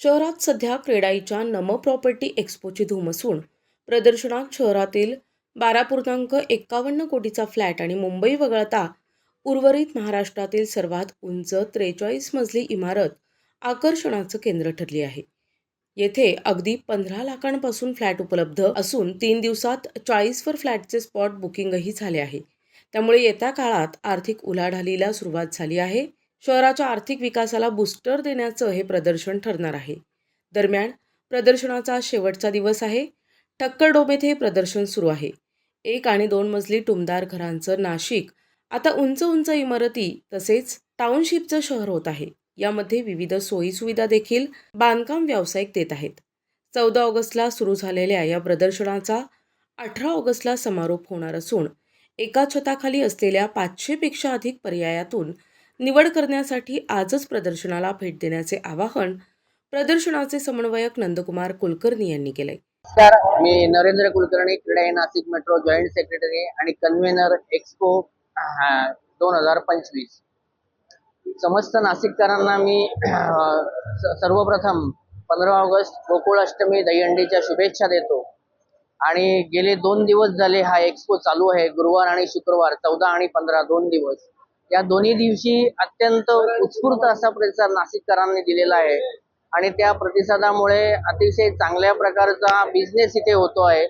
शहरात सध्या क्रेडाईच्या नम प्रॉपर्टी एक्स्पोची धूम असून प्रदर्शनात शहरातील बारा पूर्णांक एक्कावन्न कोटीचा फ्लॅट आणि मुंबई वगळता उर्वरित महाराष्ट्रातील सर्वात उंच त्रेचाळीस मजली इमारत आकर्षणाचं केंद्र ठरली आहे. येथे अगदी पंधरा लाखांपासून फ्लॅट उपलब्ध असून तीन दिवसात चाळीसवर फ्लॅटचे स्पॉट बुकिंगही झाले आहे. त्यामुळे येत्या काळात आर्थिक उलाढालीला सुरुवात झाली आहे. शहराच्या आर्थिक विकासाला बूस्टर देण्याचं हे प्रदर्शन ठरणार आहे. दरम्यान प्रदर्शनाचा शेवटचा दिवस आहे. ठक्कर डोबेत हे प्रदर्शन सुरू आहे. एक आणि दोन मजली टुमदार घरांचं नाशिक आता उंच उंच इमारती तसेच टाउनशिपचं शहर होत आहे. यामध्ये विविध सोयीसुविधा देखील बांधकाम व्यावसायिक देत आहेत. चौदा ऑगस्टला सुरू झालेल्या या प्रदर्शनाचा अठरा ऑगस्टला समारोप होणार असून एका छताखाली असलेल्या पाचशेपेक्षा अधिक पर्यायातून निवड करण्यासाठी आजच प्रदर्शनाला भेट देण्याचे आवाहन प्रदर्शनाचे समन्वयक नंदकुमार कुलकर्णी यांनी केले. नमस्कार मी Narendra Kulkarni CREDAI Nashik metro joint secretary आणि कन्व्हेनर एक्सपो दोन हजार पंचवीस. समस्त नाशिककरांना मी सर्वप्रथम पंधरा ऑगस्ट गोकुळाष्टमी दहीहंडीच्या शुभेच्छा देतो. आणि गेले दोन दिवस झाले हा एक्सपो चालू आहे. गुरुवार आणि शुक्रवार चौदा आणि पंधरा दोन दिवस. या दोन्ही दिवशी अत्यंत उत्स्फूर्त असा प्रतिसाद नाशिककरांनी दिलेला आहे. आणि त्या प्रतिसादामुळे अतिशय चांगल्या प्रकारचा बिझनेस इथे होतो आहे.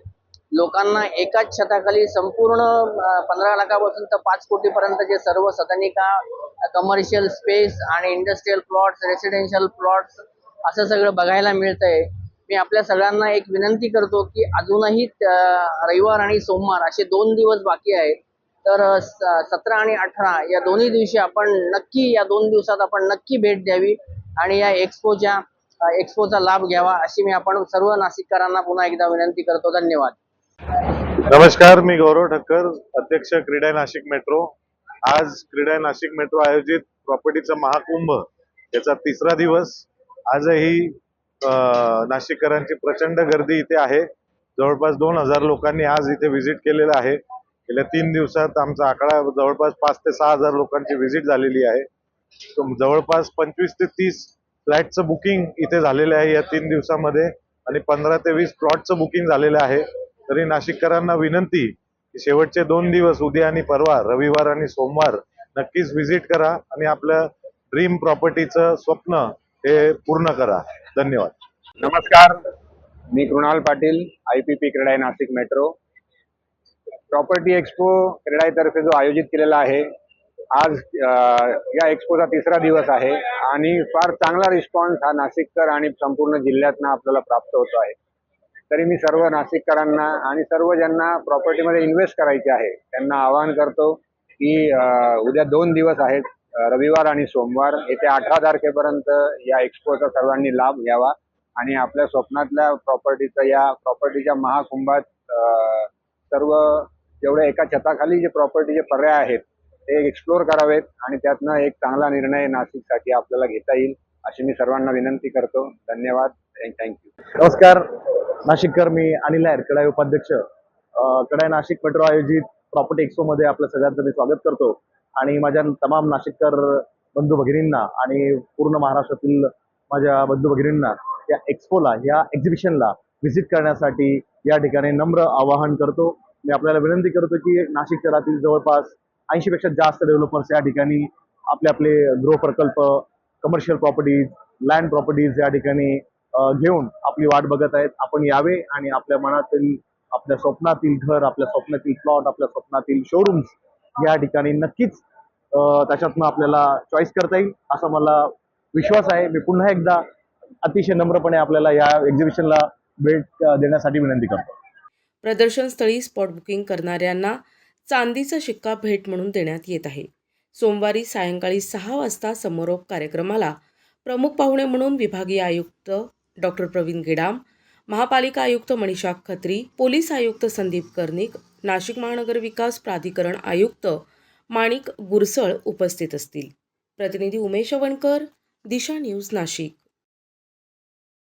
लोकांना एकाच छताखाली संपूर्ण पंधरा लाखापासून तर पाच कोटीपर्यंतचे सर्व सदनिका कमर्शियल स्पेस आणि इंडस्ट्रीयल प्लॉट्स रेसिडेन्शियल प्लॉट्स असं सगळं बघायला मिळतंय. मी आपल्या सगळ्यांना एक विनंती करतो की अजूनही रविवार आणि सोमवार असे दोन दिवस बाकी आहेत. तर सतरा आणि अठरा या दोन्ही दिवशी आपण नक्की या दोन दिवसात आपण नक्की भेट द्यावी आणि या एक्सपोच्या एक्सपोचा लाभ घ्यावा अशी मी आपण सर्व नाशिककरांना पुन्हा एकदा विनंती करतो. धन्यवाद. नमस्कार मी गौरव ठक्कर अध्यक्ष क्रीडा नाशिक मेट्रो. आज क्रीडा नाशिक मेट्रो आयोजित प्रॉपर्टीचा महाकुंभ याचा तिसरा दिवस. आजही नाशिककरांची प्रचंड गर्दी इथे आहे. जवळपास दोन हजार लोकांनी आज इथे व्हिजिट केलेलं आहे. गेल्या तीन दिवसात आमचा आकडा जवळपास पाच ते सहा हजार लोकांची व्हिजिट झालेली आहे. जवळपास पंचवीस ते तीस फ्लॅटचं बुकिंग इथे झालेलं आहे या तीन दिवसामध्ये आणि पंधरा ते वीस प्लॉटचं बुकिंग झालेलं आहे. तरी नाशिककरांना विनंती की शेवटचे दोन दिवस उद्या आणि परवा रविवार आणि सोमवार नक्कीच व्हिजिट करा आणि आपलं ड्रीम प्रॉपर्टीचं स्वप्न हे पूर्ण करा. धन्यवाद. नमस्कार. मी Krunal Patil I P P CREDAI Nashik metro property expo क्रेडाईतर्फे जो आयोजित केलेला आहे आज या एक्सपोचा तिसरा दिवस आहे आणि फार चांगला रिस्पॉन्स हा नाशिककर आणि संपूर्ण जिल्ह्यातनं आपल्याला प्राप्त होतो आहे. तरी मी सर्व नाशिककरांना आणि सर्व ज्यांना प्रॉपर्टीमध्ये इन्व्हेस्ट करायचे आहे त्यांना आवाहन करतो की उद्या दोन दिवस आहेत रविवार आणि सोमवार. येत्या अठरा तारखेपर्यंत या एक्सपोचा सर्वांनी लाभ घ्यावा आणि आपल्या स्वप्नातल्या प्रॉपर्टीचा या प्रॉपर्टीच्या महाकुंभात सर्व तेवढ्या एका छताखाली जे प्रॉपर्टीचे पर्याय आहेत ते एक्सप्लोर करावेत आणि त्यातनं एक चांगला निर्णय नाशिकसाठी आपल्याला घेता येईल अशी मी सर्वांना विनंती करतो. धन्यवाद थँक्यू नमस्कार. नाशिककर मी अनिल आहेर कडाई उपाध्यक्ष. कडाई नाशिक मेट्रो आयोजित प्रॉपर्टी एक्सपोमध्ये आपलं सगळ्यांचं मी स्वागत करतो. आणि माझ्या तमाम नाशिककर बंधू भगिनींना आणि पूर्ण महाराष्ट्रातील माझ्या बंधू भगिनींना या एक्सपोला या एक्झिबिशनला व्हिजिट करण्यासाठी या ठिकाणी नम्र आवाहन करतो. मी आपल्याला विनंती करतो की नाशिक शहरातील जवळपास ऐंशी पेक्षा जास्त डेव्हलपर्स या ठिकाणी आपले आपले गृह प्रकल्प कमर्शियल प्रॉपर्टीज लँड प्रॉपर्टीज या ठिकाणी घेऊन आपली वाट बघत आहेत. आपण यावे आणि आपल्या मनातील आपल्या स्वप्नातील घर आपल्या स्वप्नातील प्लॉट आपल्या स्वप्नातील शोरूम्स या ठिकाणी नक्कीच त्याच्यातनं आपल्याला चॉईस करता येईल असा मला विश्वास आहे. मी पुन्हा एकदा अतिशय नम्रपणे आपल्याला या एक्झिबिशनला भेट देण्यासाठी विनंती करतो. प्रदर्शनस्थळी स्पॉट बुकिंग करणाऱ्यांना चांदीचा शिक्का भेट म्हणून देण्यात येत आहे. सोमवारी सायंकाळी सहा वाजता समारोप कार्यक्रमाला प्रमुख पाहुणे म्हणून विभागीय आयुक्त डॉक्टर प्रवीण गेडाम महापालिका आयुक्त मनीषा खत्री पोलीस आयुक्त संदीप कर्णिक नाशिक महानगर विकास प्राधिकरण आयुक्त माणिक गुरसळ उपस्थित असतील. प्रतिनिधी उमेश वणकर दिशा न्यूज नाशिक.